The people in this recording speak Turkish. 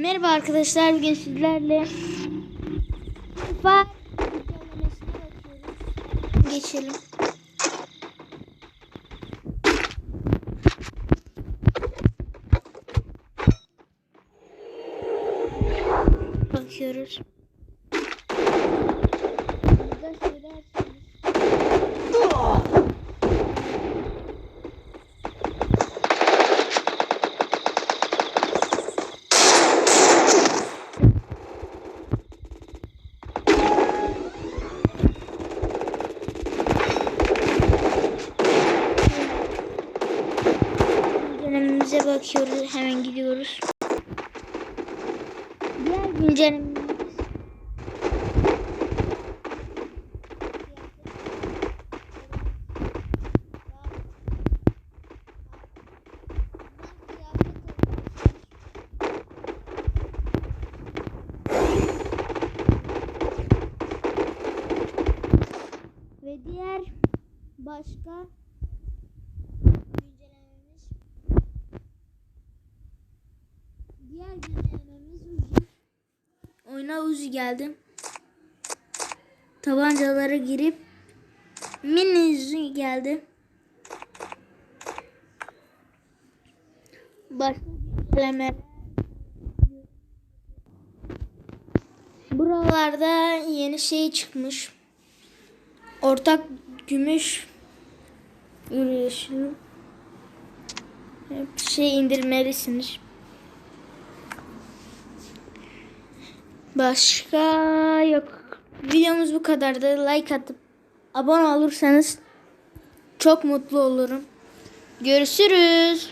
Merhaba arkadaşlar bugün sizlerle Far Geçelim. Bakıyoruz. Güncellememize bakıyoruz. Hemen gidiyoruz. Diğer güncellememiz ve diğer başka diğer güncellememiz Uzi. Oyuna Uzi geldi. Tabancalara girip mini Uzi geldi. Başka güncelleme Buralarda yeni şey çıkmış. Ortak gümüş yürüyüşünü şey indirmelisiniz. Başka yok. Videomuz bu kadardı. Like atıp abone olursanız çok mutlu olurum. Görüşürüz.